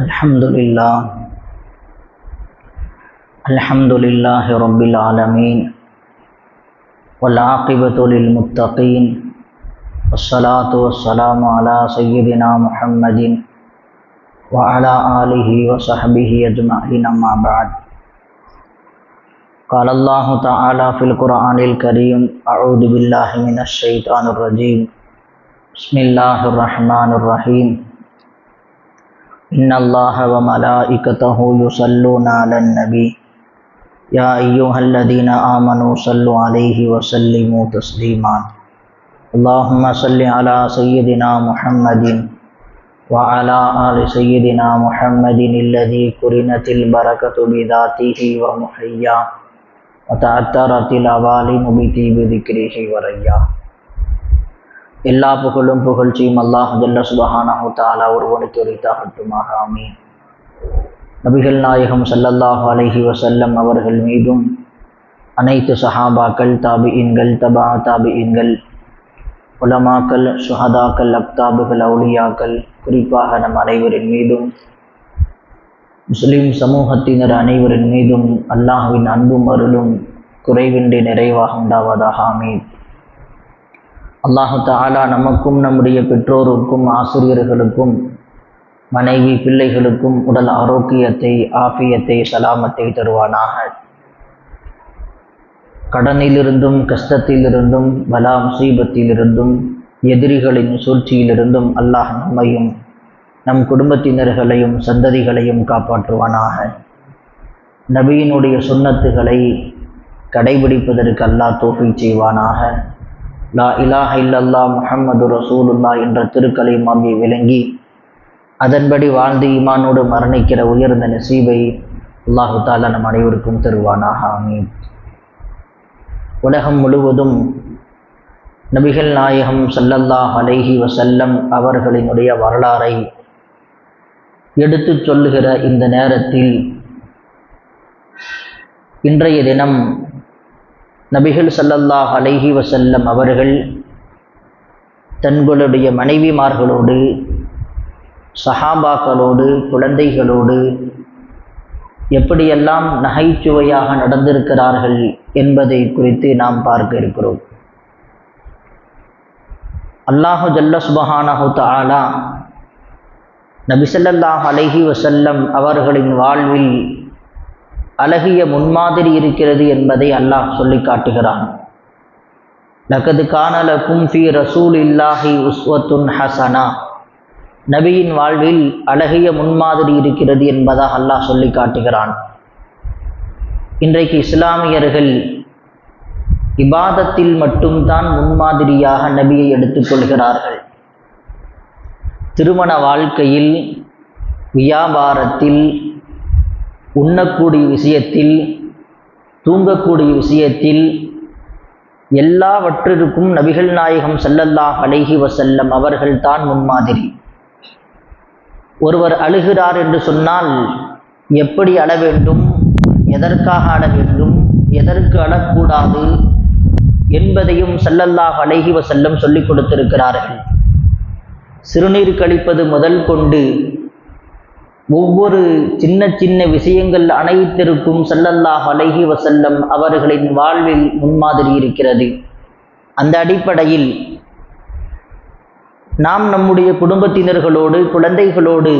الحمد لله الحمد لله رب العالمين والعاقبة للمتقين والصلاة والسلام على سيدنا محمد وعلى آله وصحبه أجمعين أما بعد۔ قال الله تعالى في القرآن الكريم أعوذ بالله من الشيطان الرجيم بسم الله الرحمن الرحيم ان اللہ و ملائکتہ یصلون علی النبی یا ایوہ الذین آمنوا صلوا علیہ وسلموا تسلیما اللہم صلی علی سیدنا محمد وعلى آل سیدنا محمد الذي قرنت البركة بذاته ومحيا وتعترت العوالم بطيب ذكره وريا எல்லா புகழும் புகழ்ச்சியும் அல்லாஹ் ஜல்ல சுபஹானஹு தாலா ஒருவனுக்கு உரித்தாகட்டுமாக ஆமீன். நபிகள் நாயகம் சல்லல்லாஹு அலஹி வசல்லம் அவர்கள் மீதும் அனைத்து சஹாபாக்கள் தாபியின்கள் தபா தாபியின்கள் உலமாக்கள் சுஹதாக்கள் அக்தாபுகள் அவுலியாக்கள் குறிப்பாக நம் அனைவரின் மீதும் முஸ்லீம் சமூகத்தினர் அனைவரின் மீதும் அல்லாஹுவின் அன்பும் அருளும் குறைவின்றி நிறைவாக உண்டாவதாக. ஆமீன். அல்லாஹு தாலா நமக்கும் நம்முடைய பெற்றோருக்கும் ஆசிரியர்களுக்கும் மனைவி பிள்ளைகளுக்கும் உடல் ஆரோக்கியத்தை ஆஃபியத்தை சலாமத்தை தருவானாக. கடனிலிருந்தும் கஷ்டத்திலிருந்தும் பலா முசீபத்திலிருந்தும் எதிரிகளின் சூழ்ச்சியிலிருந்தும் அல்லாஹ் நம்மையும் நம் குடும்பத்தினர்களையும் சந்ததிகளையும் காப்பாற்றுவானாக. நபியினுடைய சுண்ணத்துகளை கடைபிடிப்பதற்கு அல்லாஹ் தோஃபை செய்வானாக. லா இலாஹ இல்லல்லா முஹம்மது ரசூலுல்லா என்ற திருக்கலை மாம்பி விளங்கி அதன்படி வாழ்ந்து ஈமானோடு மரணிக்கிற உயர்ந்த நசீபை அல்லாஹு தாலா நம் அனைவருக்கும் தருவானாக ஆமீன். உலகம் முழுவதும் நபிகள் நாயகம் சல்லல்லாஹ் அலைஹி வசல்லம் அவர்களினுடைய வரலாறை எடுத்துச் சொல்லுகிற இந்த நேரத்தில் இன்றைய தினம் நபிகள் சல்லல்லாஹ் அலைஹி வசல்லம் அவர்கள் தங்களுடைய மனைவிமார்களோடு சஹாபாக்களோடு குழந்தைகளோடு எப்படியெல்லாம் நகைச்சுவையாக நடந்திருக்கிறார்கள் என்பதை குறித்து நாம் பார்க்க இருக்கிறோம். அல்லாஹு ஜல்ல சுபஹானஹு தாலா நபிசல்லாஹ் அலஹி வசல்லம் அவர்களின் வாழ்வில் அழகிய முன்மாதிரி இருக்கிறது என்பதை அல்லாஹ் சொல்லி காட்டுகிறான். லகது கானல கும்ஃபி ரசூல் இல்லாஹி உஸ்வத்துன் ஹசனா. நபியின் வாழ்வில் அழகிய முன்மாதிரி இருக்கிறது என்பதாக அல்லாஹ் சொல்லி காட்டுகிறான். இன்றைக்கு இஸ்லாமியர்கள் இபாதத்தில் மட்டும்தான் முன்மாதிரியாக நபியை எடுத்துக்கொள்கிறார்கள் திருமண வாழ்க்கையில் வியாபாரத்தில் உண்ணக்கூடிய விஷயத்தில் தூங்கக்கூடிய விஷயத்தில் எல்லாவற்றிற்கும் நபிகள் நாயகம் சல்லல்லாஹ் அலைஹி வசல்லம் அவர்கள்தான் முன்மாதிரி. ஒருவர் அழுகிறார் என்று சொன்னால் எப்படி அழ வேண்டும்? எதற்காக அழ வேண்டும்? எதற்கு அழக்கூடாது? என்பதையும் சல்லல்லாஹ் அலைஹி வசல்லம் சொல்லிக் கொடுத்திருக்கிறார்கள். சிறுநீர் கழிப்பது முதல் கொண்டு ஒவ்வொரு சின்ன சின்ன விஷயங்கள் அனைத்திற்கும் சல்லல்லாஹ் அலஹி வசல்லம் அவர்களின் வாழ்வில் முன்மாதிரி இருக்கிறது. அந்த அடிப்படையில் நாம் நம்முடைய குடும்பத்தினர்களோடு குழந்தைகளோடு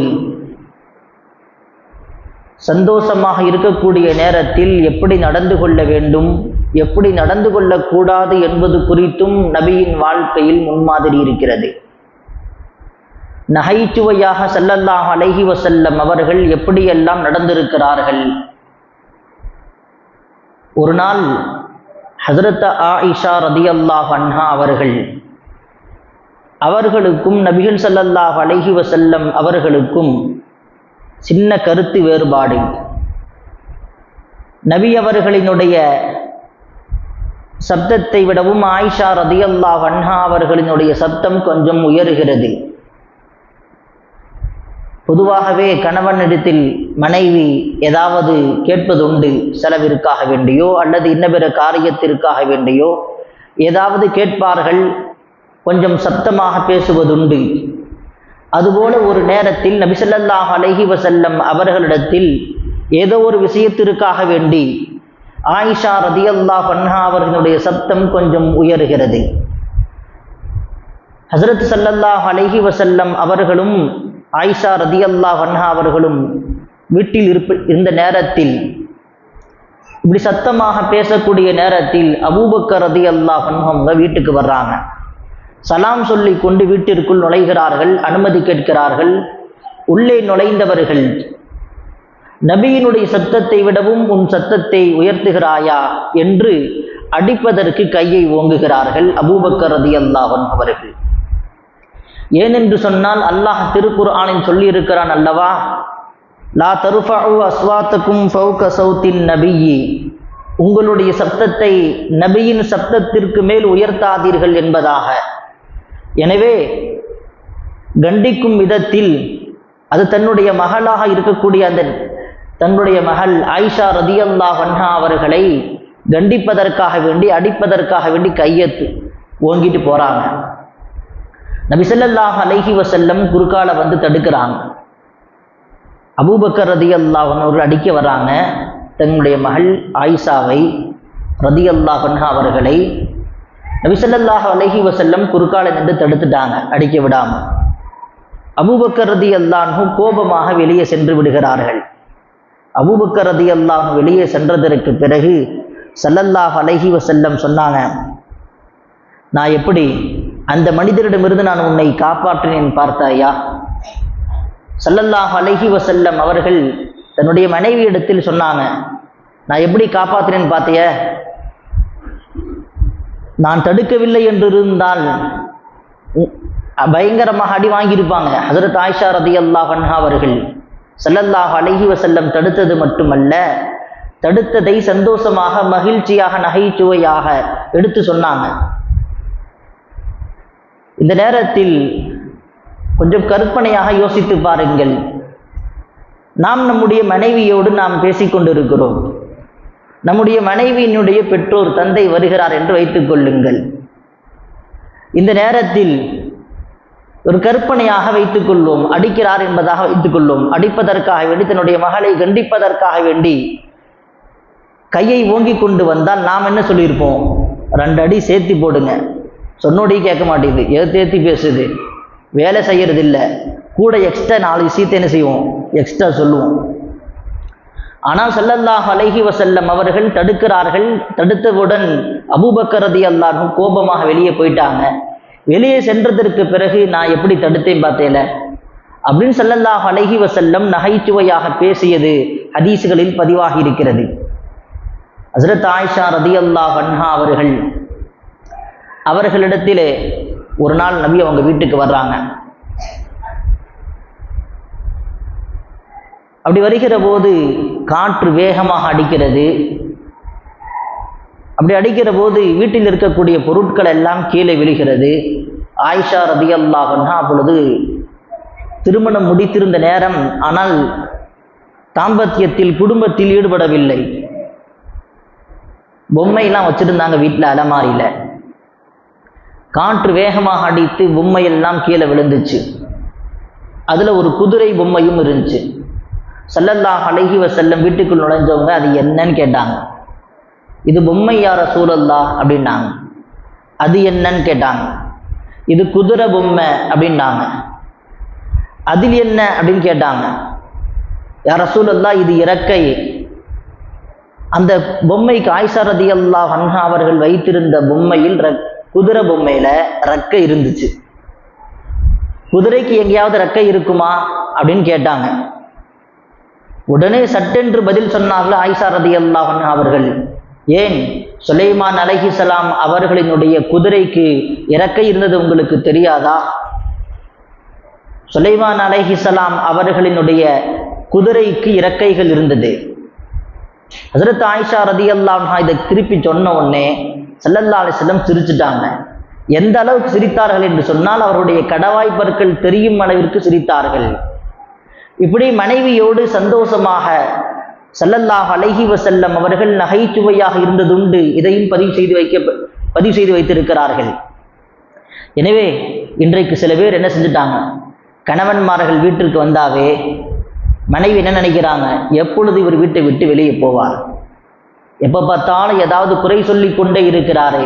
சந்தோஷமாக இருக்கக்கூடிய நேரத்தில் எப்படி நடந்து கொள்ள வேண்டும் எப்படி நடந்து கொள்ளக்கூடாது என்பது குறித்தும் நபியின் வாழ்க்கையில் முன்மாதிரி இருக்கிறது. நகைச்சுவையாக செல்லல்லாஹ் அலைஹி வசல்லம் அவர்கள் எப்படியெல்லாம் நடந்திருக்கிறார்கள்? ஒரு நாள் ஹசரத் ஆயிஷா ரதி அல்லாஹ் அன்ஹா அவர்கள் அவர்களுக்கும் நபிகள் சல்லல்லாஹ் அலைஹி வசல்லம் அவர்களுக்கும் சின்ன கருத்து வேறுபாடு. நபி அவர்களினுடைய சப்தத்தை விடவும் ஆயிஷா ரதி அல்லாஹ் அன்ஹா அவர்களினுடைய சப்தம் கொஞ்சம் உயர்கிறது. பொதுவாகவே கணவனிடத்தில் மனைவி ஏதாவது கேட்பதுண்டு செலவிற்காக வேண்டியோ அல்லது இன்னபிற காரியத்திற்காக வேண்டியோ ஏதாவது கேட்பார்கள் கொஞ்சம் சத்தமாக பேசுவதுண்டு. அதுபோல ஒரு நேரத்தில் நபிசல்லாஹ் அலஹி வசல்லம் அவர்களிடத்தில் ஏதோ ஒரு விஷயத்திற்காக வேண்டி ஆயிஷா ரதியல்லா பன்ஹா அவர்களுடைய சப்தம் கொஞ்சம் உயருகிறது. ஹசரத் சல்லல்லாஹ் அலஹி வசல்லம் அவர்களும் ஆயிஷா ரதியல்லா வன்ஹா அவர்களும் வீட்டில் இருப்ப இருந்த நேரத்தில் இப்படி சத்தமாக பேசக்கூடிய நேரத்தில் அபூபக்கர் ரதி அல்லா அவங்க வீட்டுக்கு வர்றாங்க. சலாம் சொல்லி கொண்டு வீட்டிற்குள் நுழைகிறார்கள் அனுமதி கேட்கிறார்கள். உள்ளே நுழைந்தவர்கள் நபியினுடைய சத்தத்தை விடவும் உன் சத்தத்தை உயர்த்துகிறாயா என்று அடிப்பதற்கு கையை ஓங்குகிறார்கள் அபூபக்கர் ரதி அல்லாஹன் அவர்கள். ஏனென்று சொன்னால் அல்லாஹ் திருக்குர்ஆனில் சொல்லியிருக்கிறான் அல்லவா? லா தருஃபு அஸ்வாத்துக்கும் ஃபவுக சவுத்தின் நபியி. உங்களுடைய சப்தத்தை நபியின் சப்தத்திற்கு மேல் உயர்த்தாதீர்கள் என்பதாக. எனவே கண்டிக்கும் விதத்தில் அது தன்னுடைய மகளாக இருக்கக்கூடிய அந்த தன்னுடைய மகள் ஆயிஷா ரதியல்லா வன்ஹா அவர்களை கண்டிப்பதற்காக வேண்டி அடிப்பதற்காக வேண்டி கையெத்து ஓங்கிட்டு போகிறாங்க நபிசல்லாஹ் அலைஹி வசல்லம் குறுக்கால வந்து தடுக்கிறாங்க. அபூபக்கர் ரதி அல்லாஹர்கள் அடிக்க வராங்க. தன்னுடைய மகள் ஆயிஷாவை ரதி அல்லாஹன்ஹா அவர்களை நபிசல்லாஹ் அலஹி வசல்லம் குறுக்கால நின்று தடுத்துட்டாங்க அடிக்க விடாம. அபூபக்கர் ரதி அல்லாஹும் கோபமாக வெளியே சென்று விடுகிறார்கள். அபூபக்கர் ரதி அல்லாஹ் வெளியே சென்றதற்கு பிறகு சல்லல்லாஹ் அலஹி வசல்லம் சொன்னாங்க நான் எப்படி அந்த மனிதரிடமிருந்து நான் உன்னை காப்பாற்றினேன் பார்த்தாயா? சல்லல்லாஹ் அலஹி வசல்லம் அவர்கள் தன்னுடைய மனைவி இடத்தில் சொன்னாங்க நான் எப்படி காப்பாற்றினேன் பார்த்திய நான் தடுக்கவில்லை என்று இருந்தால் பயங்கரமாக அடி வாங்கியிருப்பாங்க. ஹசரத் ஆயிஷா ரதி அல்லாஹ் அன்ஹா அவர்கள் சல்லல்லாஹ் அலஹி வசல்லம் தடுத்தது மட்டுமல்ல தடுத்ததை சந்தோஷமாக மகிழ்ச்சியாக நகைச்சுவையாக எடுத்து சொன்னாங்க. இந்த நேரத்தில் கொஞ்சம் கற்பனையாக யோசித்து பாருங்கள். நாம் நம்முடைய மனைவியோடு நாம் பேசிக்கொண்டிருக்கிறோம் நம்முடைய மனைவியினுடைய பெற்றோர் தந்தை வருகிறார் என்று வைத்துக் கொள்ளுங்கள். இந்த நேரத்தில் ஒரு கற்பனையாக வைத்துக் கொள்வோம். அடிக்கிறார் என்பதாக வைத்துக் கொள்வோம். அடிப்பதற்காக வேண்டி தன்னுடைய மகளை கண்டிப்பதற்காக வேண்டி கையை ஓங்கி கொண்டு வந்தால் நாம் என்ன சொல்லியிருப்போம்? ரெண்டு அடி சேர்த்து போடுங்க. சொன்னோடி கேட்க மாட்டேங்குது. எது ஏற்றி பேசுது. வேலை செய்கிறது இல்லை கூட எக்ஸ்ட்ரா நாலு விஷயத்தை என்ன செய்வோம்? எக்ஸ்ட்ரா சொல்லுவோம். ஆனால் சல்லல்லாஹ் அலைஹி வசல்லம் அவர்கள் தடுக்கிறார்கள். தடுத்தவுடன் அபூபக்கரதி அல்லாஹும் கோபமாக வெளியே போயிட்டாங்க. வெளியே சென்றதற்கு பிறகு நான் எப்படி தடுத்தேன் பார்த்தேல? அப்படின்னு சல்லல்லாஹ் அலைஹி வசல்லம் நகைச்சுவையாக பேசியது ஹதீஸுகளில் பதிவாகி இருக்கிறது. ஹசரத் ஆயிஷா ரதி அல்லாஹ் அன்ஹா அவர்கள் அவர்களிடத்திலே ஒரு நாள் நபி அவங்க வீட்டுக்கு வர்றாங்க. அப்படி வருகிற போது காற்று வேகமாக அடிக்கிறது. அப்படி அடிக்கிற போது வீட்டில் இருக்கக்கூடிய பொருட்கள் எல்லாம் கீழே விழுகிறது. ஆயிஷா ரதி அல்லாஹன்னா அப்பொழுது திருமணம் முடித்திருந்த நேரம் ஆனால் தாம்பத்தியத்தில் குடும்பத்தில் ஈடுபடவில்லை. பொம்மையெல்லாம் வச்சுருந்தாங்க வீட்டில் அலமாரியில். காற்று வேகமாக அடித்து பொம்மையெல்லாம் கீழே விழுந்துச்சு. அதில் ஒரு குதிரை பொம்மையும் இருந்துச்சு. செல்லல்லா அழகி செல்லம் வீட்டுக்குள் நுழைஞ்சவங்க அது என்னன்னு கேட்டாங்க. இது பொம்மை யார சூழல்லா அப்படின்னாங்க. அது என்னன்னு கேட்டாங்க. இது குதிரை பொம்மை அப்படின்னாங்க. அதில் என்ன? அப்படின்னு கேட்டாங்க. யார சூழல்லா இது இறக்கை. அந்த பொம்மைக்கு ஆய்சாரதியல்லா ரதி அல்லா ஹன்ஹா அவர்கள் வைத்திருந்த பொம்மையில் குதிரை பொம்மையில ரெக்கை இருந்துச்சு. குதிரைக்கு எங்கேயாவது ரெக்கை இருக்குமா? அப்படின்னு கேட்டாங்க. உடனே சட்டென்று பதில் சொன்னார்கள் ஆயிஷா ரதி அல்லாஹன் அவர்கள். ஏன்? சுலைமான் அலஹிசலாம் அவர்களினுடைய குதிரைக்கு இறக்கை இருந்தது உங்களுக்கு தெரியாதா? சுலைமான் அலஹிசலாம் அவர்களினுடைய குதிரைக்கு இறக்கைகள் இருந்தது. ஹசரத் ஆயிஷா ரதி அல்லாஹா இதை திருப்பி சொன்ன உடனே சல்லல்லா அலிஸ்லம் சிரிச்சுட்டாங்க. எந்த அளவுக்கு சிரித்தார்கள் என்று சொன்னால் அவருடைய கடவாய் பற்கள் தெரியும் அளவிற்கு சிரித்தார்கள். இப்படி மனைவியோடு சந்தோஷமாக சல்லல்லாஹ் அழகி வசல்லம் அவர்கள் நகைச்சுவையாக இருந்ததுண்டு இதையும் பதிவு செய்து வைக்க பதிவு செய்து வைத்திருக்கிறார்கள். எனவே இன்றைக்கு சில பேர் என்ன செஞ்சுட்டாங்க? கணவன்மார்கள் வீட்டிற்கு வந்தாவே மனைவி என்ன நினைக்கிறாங்க? எப்பொழுது இவர் வீட்டை விட்டு வெளியே போவார்? எப்போ பார்த்தாலும் ஏதாவது குறை சொல்லி கொண்டே இருக்கிறாரே.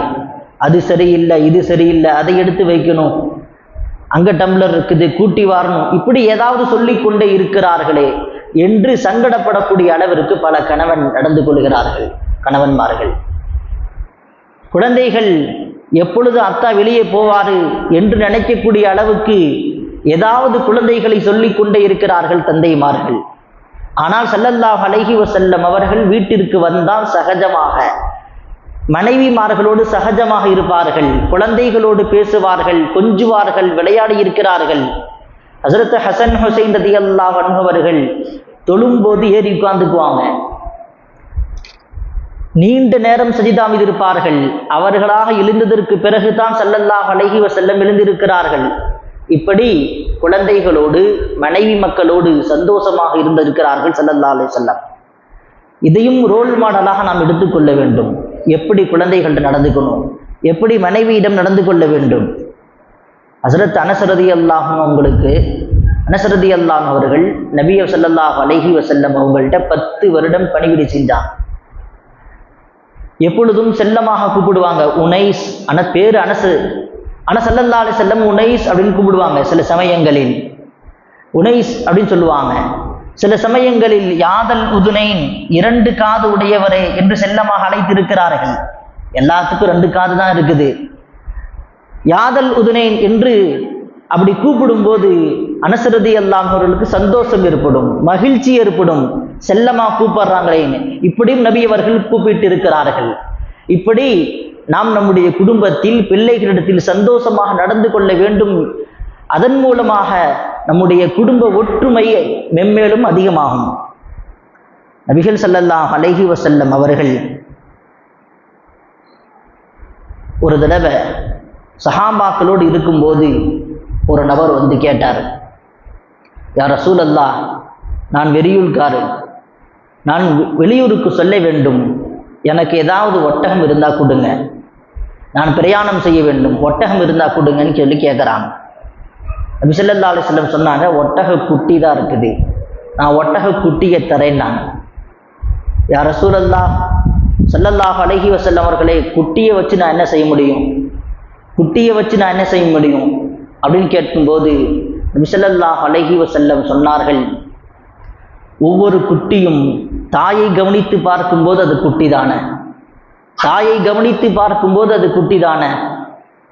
அது சரியில்லை இது சரியில்லை அதை எடுத்து வைக்கணும். அங்கே டம்ளர் இருக்குது கூட்டி வாரணும். இப்படி ஏதாவது சொல்லி கொண்டே இருக்கிறார்களே என்று சங்கடப்படக்கூடிய அளவிற்கு பல கணவன் நடந்து கொள்கிறார்கள் கணவன்மார்கள். குழந்தைகள் எப்பொழுது அத்தா வெளியே போவாரு என்று நினைக்கக்கூடிய அளவுக்கு ஏதாவது குழந்தைகளை சொல்லிக் கொண்டே இருக்கிறார்கள் தந்தைமார்கள். ஆனால் சல்லல்லாஹ் அலஹி வசல்லம் அவர்கள் வீட்டிற்கு வந்தால் சகஜமாக. மனைவிமார்களோடு சகஜமாக இருப்பார்கள். குழந்தைகளோடு பேசுவார்கள். கொஞ்சுவார்கள். விளையாடி இருக்கிறார்கள். ஹசரத் ஹசன் ஹுசைன் ரதி அல்லா அவர்கள் தொழும்போது ஏறி உட்கார்ந்துக்குவாங்க. நீண்ட நேரம் சஜிதா மீது இருப்பார்கள். அவர்களாக எழுந்ததற்கு பிறகுதான் சல்லல்லாஹ் அலஹி வசல்லம் எழுந்திருக்கிறார்கள். இப்படி குழந்தைகளோடு மனைவி மக்களோடு சந்தோஷமாக இருந்திருக்கிறார்கள் சல்லல்லா அலைஹி வஸல்லம். இதையும் ரோல் மாடலாக நாம் எடுத்துக்கொள்ள வேண்டும். எப்படி குழந்தைகள்கிட்ட நடந்துக்கணும்? எப்படி மனைவியிடம் நடந்து கொள்ள வேண்டும்? ஹசரத் அனசரதி அல்லாஹும் அவங்களுக்கு அனசரதி அல்லாஹ் அவர்கள் நபிய ஸல்லல்லாஹு அலஹி வசல்லம் அவங்கள்ட்ட பத்து வருடம் பணிவிடை செஞ்சாங்க. எப்பொழுதும் செல்லமாக கூப்பிடுவாங்க. உனைஸ் அன பேர் அனசு ஆனால் சல்லல்லா அலி செல்லம் உனைஸ் அப்படின்னு கூப்பிடுவாங்க. சில சமயங்களில். உனைஸ் அப்படின்னு சொல்லுவாங்க. சில சமயங்களில் யாதல் உதுனைன் இரண்டு காது உடையவரே என்று செல்லமாக அழைத்திருக்கிறார்கள். எல்லாத்துக்கும் ரெண்டு காது தான் இருக்குது. யாதல் உதுனைன் என்று அப்படி கூப்பிடும்போது அனசரதி அல்லாமவர்களுக்கு சந்தோஷம் ஏற்படும் மகிழ்ச்சி ஏற்படும். செல்லமா கூப்பிடுறாங்களேன்னு. இப்படியும் நபி அவர்கள் கூப்பிட்டு இருக்கிறார்கள் இப்படி நாம் நம்முடைய குடும்பத்தில் பிள்ளைகளிடத்தில் சந்தோஷமாக நடந்து கொள்ள வேண்டும். அதன் மூலமாக நம்முடைய குடும்ப ஒற்றுமையை மென்மேலும் அதிகமாகும். நபிகள் ஸல்லல்லாஹு அலைஹி வசல்லம் அவர்கள் ஒரு தடவை சஹாபாக்களோடு இருக்கும்போது ஒரு நபர் வந்து கேட்டார் யார் ரசூலல்லா நான் வெறியூர்காரன் நான் வெளியூருக்கு சொல்ல வேண்டும். எனக்கு ஏதாவது ஒட்டகம் இருந்தால் கொடுங்க. நான் பிரயாணம் செய்ய வேண்டும். ஒட்டகம் இருந்தால் கொடுங்கன்னு சொல்லி கேட்குறாங்க நபி ஸல்லல்லாஹு சொன்னாங்க ஒட்டக குட்டி தான் இருக்குது. நான் ஒட்டக குட்டியை தரேன்னாங்க யார் ரசூலல்லா ஸல்லல்லாஹு அழகி வஸல்லம் அவர்களே குட்டியை வச்சு நான் என்ன செய்ய முடியும்? குட்டியை வச்சு நான் என்ன செய்ய முடியும்? அப்படின்னு கேட்கும்போது நபி அழகி வசல்லம் சொன்னார்கள் ஒவ்வொரு குட்டியும் தாயை கவனித்து பார்க்கும்போது அது குட்டி தானே? தாயை கவனித்து பார்க்கும்போது அது குட்டி தானே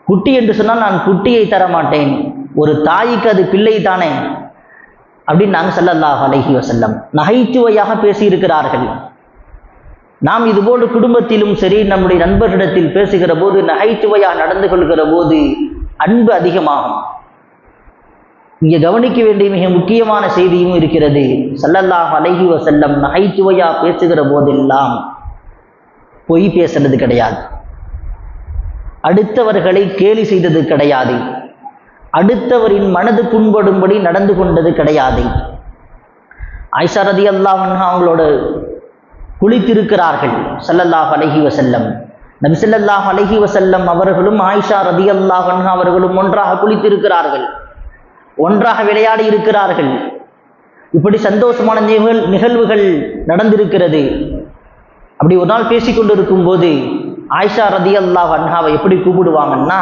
குட்டி என்று சொன்னால் நான் குட்டியை தர மாட்டேன் ஒரு தாய்க்கு அது பிள்ளை தானே அப்படின்னு நாங்கள் செல்லல்லாஹ் அலஹி வசல்லம் நகைச்சுவையாக பேசியிருக்கிறார்கள். நாம் இதுபோன்று குடும்பத்திலும் சரி நம்முடைய நண்பர்களிடத்தில் பேசுகிற போது நகைச்சுவையாக நடந்து கொள்கிற போது அன்பு அதிகமாகும். இங்கே கவனிக்க வேண்டிய மிக முக்கியமான செய்தியும் இருக்கிறது. சல்லல்லாஹ் அலஹி வசல்லம் நகைச்சுவையாக பேசுகிற போதெல்லாம் பொய் பேசுறது கிடையாது. அடுத்தவர்களை கேலி செய்தது கிடையாது. அடுத்தவரின் மனது புண்படும்படி நடந்து கொண்டது கிடையாது. ஆயிஷா ரதி அல்லாஹ் அவங்களோட குளித்திருக்கிறார்கள் சல்லல்லாஹ் அலஹி வசல்லம் நபி அலஹி வசல்லம் அவர்களும் ஆயிஷா ரதி அல்லாஹ் அவர்களும் ஒன்றாக குளித்திருக்கிறார்கள். ஒன்றாக விளையாடி இருக்கிறார்கள். இப்படி சந்தோஷமான நிகழ் நிகழ்வுகள் நடந்திருக்கிறது. அப்படி ஒரு நாள் பேசிக்கொண்டு இருக்கும்போது ஆயிஷா ரதி அல்லாஹ் அன்ஹாவை எப்படி கூப்பிடுவாங்கன்னா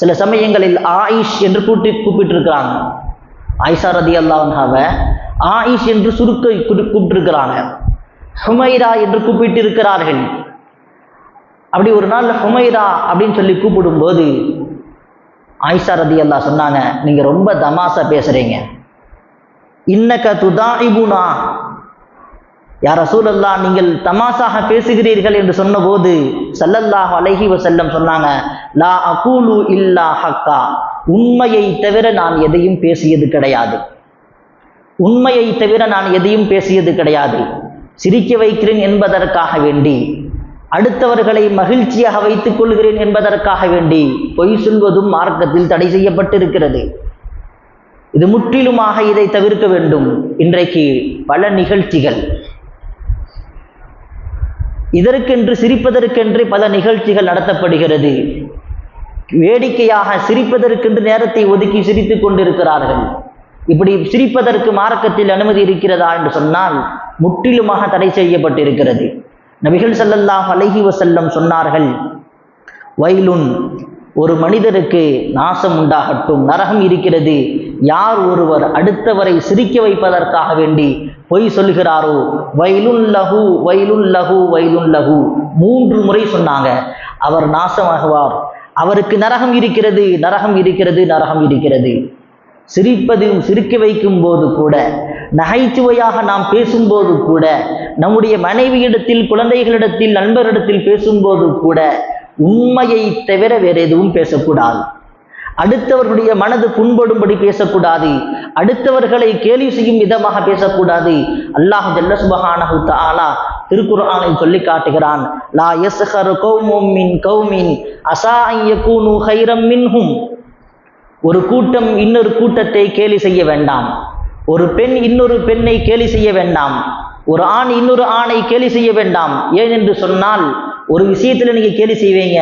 சில சமயங்களில் ஆயிஷ் என்று கூட்டி கூப்பிட்டுருக்கிறாங்க. ஆயிஷா ரதி அல்லாஹ் அன்ஹாவை ஆயிஷ் என்று சுருக்க கூப்பிட்டுருக்கிறாங்க. ஹுமைரா என்று கூப்பிட்டு இருக்கிறார்கள் அப்படி ஒரு நாள் ஹுமைரா அப்படின்னு சொல்லி கூப்பிடும்போது ஆயிஷா ரதி அல்லா சொன்னாங்க நீங்கள் ரொம்ப தமாசா பேசுகிறீங்க இன்னக்க துதாஇபுனா யார் ரசூலல்லா நீங்கள் தமாசாக பேசுகிறீர்கள் என்று சொன்னபோது சல்லல்லாஹ் அலஹி வசல்லம் சொன்னாங்க லா அகூலு இல்லா ஹக்கா உண்மையை தவிர நான் எதையும் பேசியது கிடையாது. உண்மையை தவிர நான் எதையும் பேசியது கிடையாது. சிரிக்க வைக்கிறேன் என்பதற்காக வேண்டி அடுத்தவர்களை மகிழ்ச்சியாக வைத்துக் கொள்கிறேன் என்பதற்காக வேண்டி பொய் சொல்வதும் மார்க்கத்தில் தடை செய்யப்பட்டிருக்கிறது. இது முற்றிலுமாக இதை தவிர்க்க வேண்டும். இன்றைக்கு பல நிகழ்ச்சிகள் இதற்கென்று சிரிப்பதற்கென்று பல நிகழ்ச்சிகள் நடத்தப்படுகிறது. வேடிக்கையாக சிரிப்பதற்கென்று நேரத்தை ஒதுக்கி சிரித்துக் கொண்டிருக்கிறார்கள். இப்படி சிரிப்பதற்கு மார்க்கத்தில் அனுமதி இருக்கிறதா என்று சொன்னால் முற்றிலுமாக தடை செய்யப்பட்டிருக்கிறது. நபிகள் ஸல்லல்லாஹு அலைஹி வஸல்லம் சொன்னார்கள் வயலுன் ஒரு மனிதருக்கு நாசம் உண்டாகட்டும் நரகம் இருக்கிறது. யார் ஒருவர் அடுத்தவரை சிரிக்க வைப்பதற்காக வேண்டி பொய் சொல்லுகிறாரோ? வயலுன் லகு வயலுன் லகு வயலுன் லகு மூன்று முறை சொன்னாங்க. அவர் நாசமாகுவார். அவருக்கு நரகம் இருக்கிறது நரகம் இருக்கிறது நரகம் இருக்கிறது. சிரிப்பதும் சிரிக்க வைக்கும் போது கூட நகைச்சுவையாக நாம் பேசும்போது கூட நம்முடைய மனைவியிடத்தில் குழந்தைகளிடத்தில் நண்பரிடத்தில் பேசும்போது கூட உண்மையை தவிர வேறு எதுவும் பேசக்கூடாது. அடுத்தவர்களுடைய மனது புண்படும்படி பேசக்கூடாது. அடுத்தவர்களை கேலி செய்யும் விதமாக பேசக்கூடாது. அல்லாஹ் ஜல்ல சுபஹானஹு தஆலா திருக்குர்ஆனை சொல்லி காட்டுகிறான். லா யஸ்ஹரு கௌமும் மின் கௌமின் அஸா அன் யகூனு கைரம் மின்ஹும். ஒரு கூட்டம் இன்னொரு கூட்டத்தை கேலி செய்ய வேண்டாம். ஒரு பெண் இன்னொரு பெண்ணை கேலி செய்ய வேண்டாம். ஒரு ஆண் இன்னொரு ஆணை கேலி செய்ய வேண்டாம். ஏனென்று சொன்னால் ஒரு விஷயத்துல நீங்க கேலி செய்வீங்க.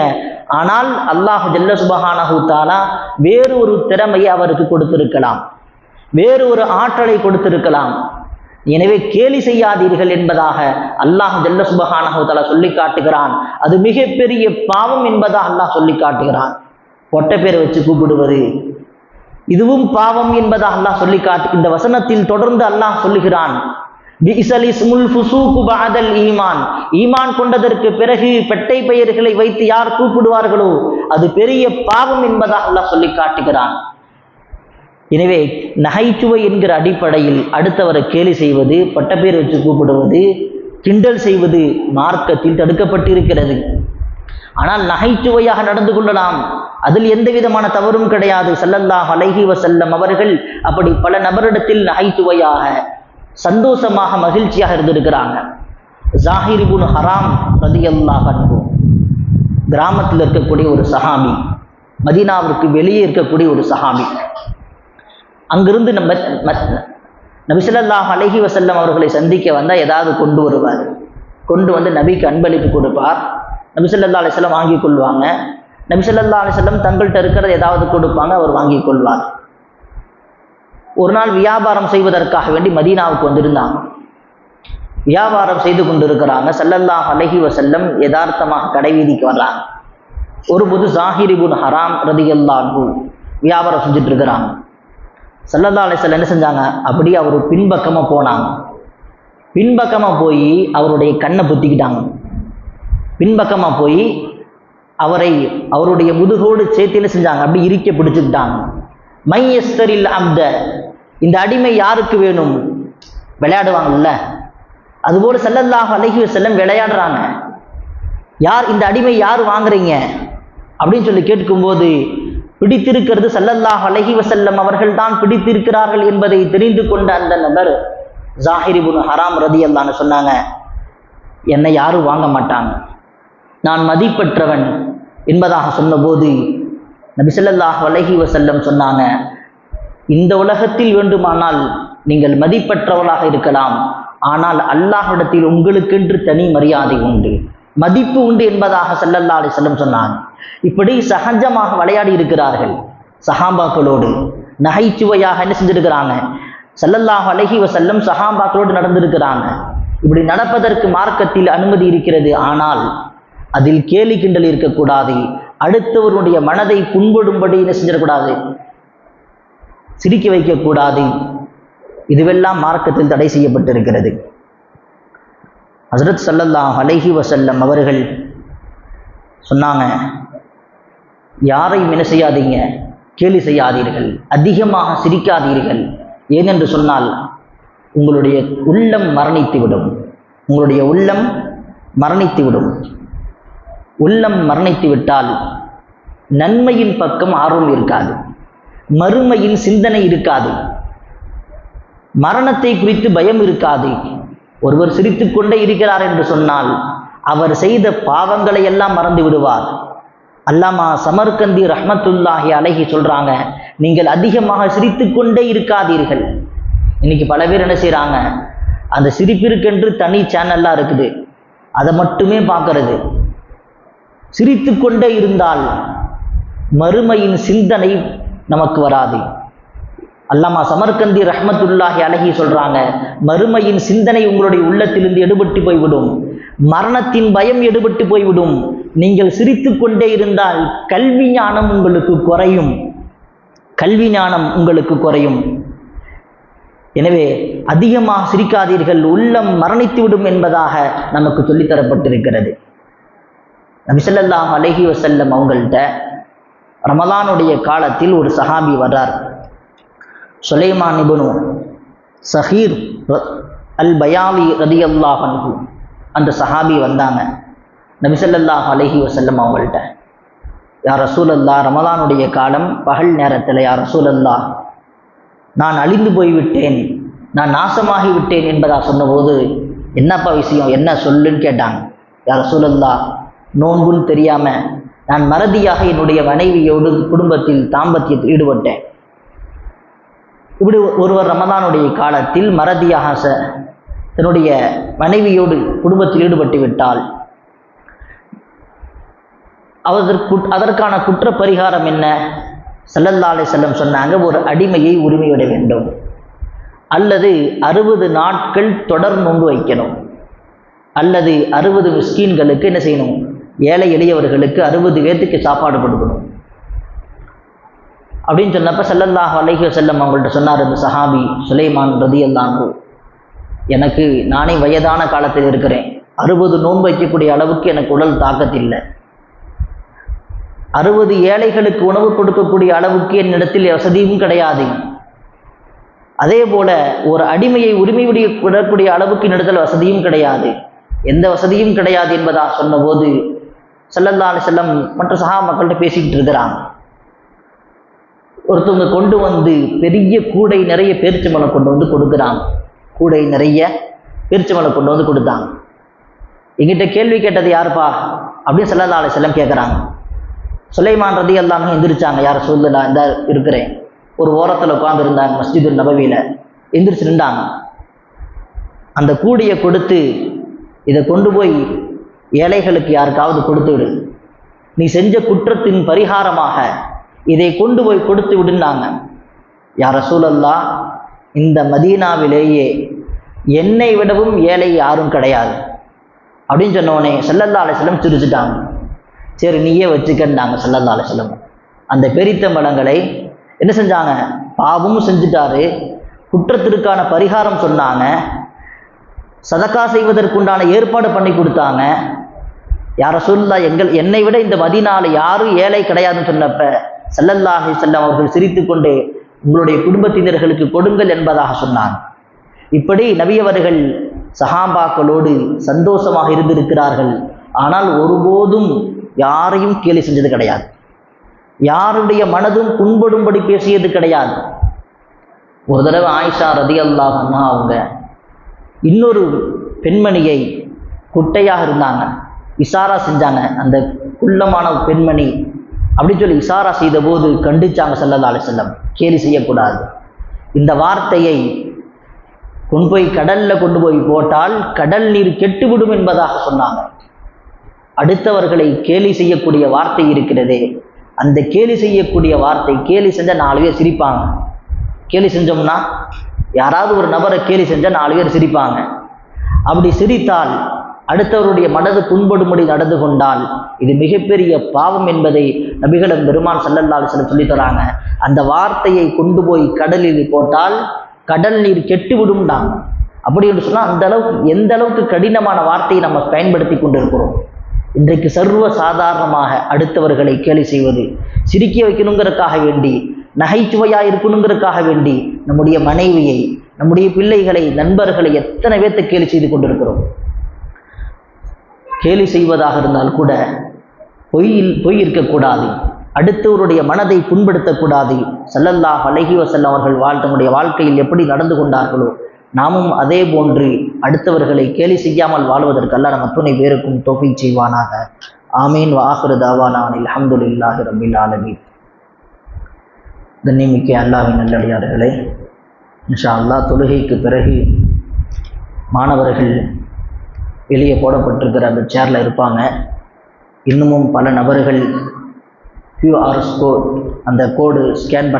ஆனால் அல்லாஹ் ஜல்ல சுபஹானஹு தஆலா வேறு ஒரு திறமையை அவருக்கு கொடுத்திருக்கலாம். வேறு ஒரு ஆற்றலை கொடுத்திருக்கலாம். எனவே கேலி செய்யாதீர்கள் என்பதாக அல்லாஹ் ஜல்ல சுபஹானஹு தஆலா சொல்லி காட்டுகிறான். அது மிகப்பெரிய பாவம் என்பதாக அல்லாஹ் சொல்லி காட்டுகிறான். ஒட்டை பேரை வச்சு கூப்பிடுவது. இதுவும் பாவம் என்பதாக அல்லாஹ் சொல்லி காட்டு இந்த வசனத்தில் தொடர்ந்து அல்லாஹ் சொல்லுகிறான். பிஇசல் இஸ்முல் ஃபுசூக்கு பாதல் ஈமான் ஈமான் கொண்டதற்கு பிறகு பெட்டை பெயர்களை வைத்து யார் கூப்பிடுவார்களோ அது பெரிய பாவம் என்பதாக அல்லாஹ் சொல்லி காட்டுகிறான். எனவே நகைச்சுவை என்கிற அடிப்படையில் அடுத்தவரை கேலி செய்வது பட்டப்பேர் வச்சு கூப்பிடுவது கிண்டல் செய்வது மார்க்கத்தில் தடுக்கப்பட்டிருக்கிறது. ஆனால் நகைச்சுவையாக நடந்து கொள்ளலாம். அதில் எந்த விதமான தவறும் கிடையாது. ஸல்லல்லாஹு அலைஹி வசல்லம் அவர்கள் அப்படி பல நபரிடத்தில் நகைச்சுவையாக சந்தோஷமாக மகிழ்ச்சியாக இருந்திருக்கிறாங்க. ஜாஹிர் இப்னு ஹராம் ரலியல்லாஹு அன்ஹு கிராமத்தில் இருக்கக்கூடிய ஒரு சஹாமி மதீனாவிற்கு வெளியே இருக்கக்கூடிய ஒரு சஹாமி அங்கிருந்து நம்ம நபிசல்லாஹ் அலஹி வசல்லம் அவர்களை சந்திக்க வந்தால் ஏதாவது கொண்டு வருவார். கொண்டு வந்து நபிக்கு அன்பளிப்பு கொடுப்பார். நபிசல்லா ஸல்லல்லாஹு வாங்கி கொள்வாங்க. நபிசல்லா அலிசல்லம் தங்கள்கிட்ட இருக்கிறத ஏதாவது கொடுப்பாங்க அவர் வாங்கி கொள்வார். ஒரு நாள் வியாபாரம் செய்வதற்காக வேண்டி மதீனாவுக்கு வந்திருந்தாங்க. வியாபாரம் செய்து கொண்டிருக்கிறாங்க. ஸல்லல்லாஹு அலைஹி செல்லம் யதார்த்தமாக கடை வீதிக்கு வர்றாங்க. ஒரு புது இப்னு ஹராம் ரதியல்லாஹு வியாபாரம் செஞ்சுட்டு இருக்கிறாங்க. ஸல்லல்லாஹு அலை என்ன செஞ்சாங்க? அப்படியே அவர் பின்பக்கமாக போனாங்க. பின்பக்கமாக போய் அவருடைய கண்ணை புத்திக்கிட்டாங்க. பின்பக்கமாக போய் அவரை அவருடைய முதுகோடு சேர்த்து என்ன செஞ்சாங்க? அப்படி இறுக்க பிடிச்சிக்கிட்டாங்க. மை எஸ்தரில் அப்த இந்த அடிமை யாருக்கு வேணும்? விளையாடுவாங்கல்ல. அதுபோல செல்லல்லாஹ் அலைஹி செல்லம் விளையாடுறாங்க. யார் இந்த அடிமை யார் வாங்குறீங்க? அப்படின்னு சொல்லி கேட்கும்போது பிடித்திருக்கிறது ஸல்லல்லாஹு அலைஹி வசல்லம் அவர்கள் தான் பிடித்திருக்கிறார்கள் என்பதை தெரிந்து கொண்ட அந்த நபர் ஜாஹிரிபுன் ஹராம் ஹராம் ரதியல்லான்னு சொன்னாங்க என்னை யாரும் வாங்க மாட்டாங்க. நான் மதிப்பற்றவன் என்பதாக சொன்னபோது நபிசல்லாஹ் ஸல்லல்லாஹு வசல்லம் சொன்னாங்க இந்த உலகத்தில் வேண்டுமானால் நீங்கள் மதிப்பற்றவளாக இருக்கலாம் ஆனால் அல்லாஹ்விடத்தில் உங்களுக்கென்று தனி மரியாதை உண்டு. மதிப்பு உண்டு என்பதாக சல்லல்லா அலி செல்லம் சொன்னாங்க. இப்படி சகஜமாக விளையாடி இருக்கிறார்கள் சஹாபாக்களோடு. நகைச்சுவையாக என்ன செஞ்சிருக்கிறாங்க? சல்லல்லாஹ் அலஹி வசல்லம் சஹாபாக்களோடு நடந்திருக்கிறாங்க. இப்படி நடப்பதற்கு மார்க்கத்தில் அனுமதி இருக்கிறது ஆனால் அதில் கேலி கிண்டல் இருக்கக்கூடாது. அடுத்தவருடைய மனதை புண்படும்படி என்ன செஞ்சிடக்கூடாது? சிரிக்க வைக்கக்கூடாது. இதுவெல்லாம் மார்க்கத்தில் தடை செய்யப்பட்டிருக்கிறது. ஹசரத் சல்லல்லாஹ் அலைஹி வசல்லம் அவர்கள் சொன்னாங்க யாரையும் என்ன செய்யாதீங்க? கேலி செய்யாதீர்கள். அதிகமாக சிரிக்காதீர்கள். ஏனென்று சொன்னால் உங்களுடைய உள்ளம் மரணித்துவிடும். உங்களுடைய உள்ளம் மரணித்துவிடும். உள்ளம் மரணித்து விட்டால் நன்மையின் பக்கம் ஆர்வம் இருக்காது மறுமையின் சிந்தனை இருக்காது மரணத்தை குறித்து பயம் இருக்காது. ஒருவர் சிரித்துக்கொண்டே இருக்கிறார் என்று சொன்னால் அவர் செய்த பாவங்களை எல்லாம் மறந்து விடுவார். அல்லாமா சமர்கந்தி ரஹமத்துல்லாஹி அழகி சொல்றாங்க நீங்கள் அதிகமாக சிரித்துக்கொண்டே இருக்காதீர்கள். இன்னைக்கு பல பேர் என்ன செய்கிறாங்க அந்த சிரிப்பிற்கென்று தனி சேனல்லாம் இருக்குது அதை மட்டுமே பார்க்கறது. சிரித்துக்கொண்டே இருந்தால் மறுமையின் சிந்தனை நமக்கு வராது. அல்லாமா சமர்கந்தி ரஹமத்துல்லாஹி அழகி சொல்றாங்க மறுமையின் சிந்தனை உங்களுடைய உள்ளத்திலிருந்து எடுபட்டு போய்விடும். மரணத்தின் பயம் எடுபட்டு போய்விடும். நீங்கள் சிரித்து கொண்டே இருந்தால் கல்வி ஞானம் உங்களுக்கு குறையும். கல்வி ஞானம் உங்களுக்கு குறையும். எனவே அதிகமாக சிரிக்காதீர்கள். உள்ளம் மரணித்து விடும் என்பதாக நமக்கு சொல்லித்தரப்பட்டிருக்கிறது. நபிசல்லாஹ் அலஹி வசல்லம் அவங்கள்ட்ட ரமலானுடைய காலத்தில் ஒரு சஹாபி வர்றார். சுலைமான் நிபுணு சஹீர் அல் பயாவி ரதி அல்லாஹ் அந்த சஹாபி வந்தாங்க. நபிசல்லாஹ் அலஹி வசல்லம் அவங்கள்ட்ட யார் ரசூலல்லா ரமலானுடைய காலம் பகல் நேரத்தில் யார் ரசூலல்லா நான் அழிந்து போய்விட்டேன் நான் நாசமாகி விட்டேன் என்பதா சொன்னபோது என்னப்பா விஷயம்? என்ன சொல்லுன்னு கேட்டாங்க. யார் ரசூலல்லா நோன்புன்னு தெரியாமல் நான் மறதியாக என்னுடைய மனைவியோடு குடும்பத்தில் தாம்பத்தியத்தில் ஈடுபட்டேன். இப்படி ஒருவர் ரமதானுடைய காலத்தில் மறதியாக ச தன்னுடைய மனைவியோடு குடும்பத்தில் ஈடுபட்டு விட்டால் அதற்கு அதற்கான குற்ற பரிகாரம் என்ன செல்லல்லாலை செல்லம் சொன்னாங்க ஒரு அடிமையை உரிமையிட வேண்டும். அல்லது அறுபது நாட்கள் தொடர் நோன்பு வைக்கணும். அல்லது அறுபது மிஸ்கீன்களுக்கு என்ன செய்யணும்? ஏழை எளியவர்களுக்கு அறுபது பேர்த்துக்கு சாப்பாடு கொடுக்கணும். அப்படின்னு சொன்னப்ப செல்லல்லாஹ் அலைஹி செல்லம் அவங்கள்ட்ட சொன்னார் இந்த சஹாபி சுலைமான் ரதி அல்லாங்கு எனக்கு நானே வயதான காலத்தில் இருக்கிறேன். அறுபது நோன்பு வைக்கக்கூடிய அளவுக்கு எனக்கு உடல் தாக்கத்தில்லை. அறுபது ஏழைகளுக்கு உணவு கொடுக்கக்கூடிய அளவுக்கு என்னிடத்தில் வசதியும் கிடையாது. அதே போல ஒரு அடிமையை உரிமையுடைய விடக்கூடிய அளவுக்கு என்னிடத்தில் வசதியும் கிடையாது. எந்த வசதியும் கிடையாது என்பதா சொன்னபோது செல்லல்லா செல்லம் மற்ற சகா மக்கள்கிட்ட பேசிக்கிட்டு இருக்கிறாங்க. ஒருத்தவங்க கொண்டு வந்து பெரிய கூடை நிறைய பேரிச்சம்பளை கொண்டு வந்து கொடுக்குறாங்க. கூடை நிறைய பேரிச்சம்பளை கொண்டு வந்து கொடுத்தாங்க. எங்கிட்ட கேள்வி கேட்டது யாருப்பா? அப்படின்னு செல்லல்லா செல்லம் கேட்குறாங்க சுலைமான் ரதி எல்லாமே எந்திரிச்சாங்க. யார் சொல்லலா இந்த இருக்கிறேன். ஒரு ஓரத்தில் உட்காந்துருந்தாங்க மஸ்ஜிது நபவியில் எந்திரிச்சு நின்றாங்க. அந்த கூடியை கொடுத்து இதை கொண்டு போய் ஏழைகளுக்கு யாருக்காவது கொடுத்து விடு. நீ செஞ்ச குற்றத்தின் பரிகாரமாக இதை கொண்டு போய் கொடுத்து விடுனாங்க யார் சூழல்லா இந்த மதீனாவிலேயே என்னை விடவும் ஏழை யாரும் கிடையாது. அப்படின்னு சொன்னோடனே செல்லல்லா அலைசலம் சிரிச்சுட்டாங்க. சரி நீயே வச்சுக்கண்டாங்க செல்லல்லா அலைசலம் அந்த பெரித்த மடங்களை என்ன செஞ்சாங்க? பாவமும் செஞ்சுட்டாரு. குற்றத்திற்கான பரிகாரம் சொன்னாங்க. சதக்கா செய்வதற்குண்டான ஏற்பாடு பண்ணி கொடுத்தாங்க. யார சொல்லா எங்கள் என்னை விட இந்த மதினால யாரும் ஏழை கிடையாதுன்னு சொன்னப்ப செல்லல்லாஹி செல்லம் அவர்கள் சிரித்து கொண்டு உங்களுடைய குடும்பத்தினர்களுக்கு கொடுங்கள் என்பதாக சொன்னாங்க. இப்படி நபியவர்கள் சஹாபாக்களோடு சந்தோஷமாக இருந்திருக்கிறார்கள். ஆனால் ஒருபோதும் யாரையும் கேலி செஞ்சது கிடையாது. யாருடைய மனதும் புண்படும்படி பேசியது கிடையாது. ஒரு தடவை ஆயிஷா ரதி அல்லாஹன்னா அவங்க இன்னொரு பெண்மணியை குட்டையாக இருந்தாங்க. இசாரா செஞ்சாங்க. அந்த குள்ளமான பெண்மணி. அப்படின்னு சொல்லி இசாரா செய்த போது கண்டிச்சாங்க சல்லல்லா செல்லம் கேலி செய்யக்கூடாது. இந்த வார்த்தையை கொண்டு போய் கடல்ல கொண்டு போய் போட்டால் கடல் நீர் கெட்டுவிடும் என்பதாக சொன்னாங்க. அடுத்தவர்களை கேலி செய்யக்கூடிய வார்த்தை இருக்கிறதே. அந்த கேலி செய்யக்கூடிய வார்த்தை கேலி செஞ்சால் நாலு பேர் சிரிப்பாங்க. கேலி செஞ்சோம்னா யாராவது ஒரு நபரை கேலி செஞ்சால் நாலு பேர் சிரிப்பாங்க. அப்படி சிரித்தால் அடுத்தவருடைய மனது புண்படும்படி நடந்து கொண்டால் இது மிகப்பெரிய பாவம் என்பதை நபிகளிடம் பெருமான் சல்லல்லாஹு சில சொல்லி தராங்க. அந்த வார்த்தையை கொண்டு போய் கடலில் போட்டால் கடல் நீர் கெட்டு விடும்டாங்க அப்படி என்று சொன்னால் அந்த அளவுக்கு எந்த அளவுக்கு கடினமான வார்த்தையை நம்ம பயன்படுத்தி கொண்டிருக்கிறோம். இன்றைக்கு சர்வ சாதாரணமாக அடுத்தவர்களை கேலி செய்வது சிரிக்க வைக்கணுங்கிறதுக்காக வேண்டி நகைச்சுவையாக இருக்கணுங்கிறதுக்காக வேண்டி நம்முடைய மனைவியை நம்முடைய பிள்ளைகளை நண்பர்களை எத்தனை பேர்த்த கேலி செய்து கொண்டிருக்கிறோம். கேலி செய்வதாக இருந்தால் கூட பொய்யில் பொய் இருக்கக்கூடாது அடுத்தவருடைய மனதை புண்படுத்தக்கூடாது. சல்லல்லாஹ் அழகி வசல்லம் அவர்கள் வாழ் தன்னுடைய வாழ்க்கையில் எப்படி நடந்து கொண்டார்களோ நாமும் அதே போன்று அடுத்தவர்களை கேலி செய்யாமல் வாழ்வதற்கு அல்ல நம்ம துணை பேருக்கும் தொகை செய்வானாக. ஆமீன். வாஹரு தாவானான் அலமதுல்லாஹி ரபில் ஆலமி கண்ணிமிக்க அல்லாவின் நல்லடியார்களே இன்ஷா அல்லாஹ் தொழுகைக்கு பிறகு மாணவர்கள் வெளியே போடப்பட்டிருக்கிற அந்த சேரில் இருப்பாங்க. இன்னமும் பல நபர்கள் கியூஆர்எஸ் கோட் அந்த கோடு ஸ்கேன் பண்ண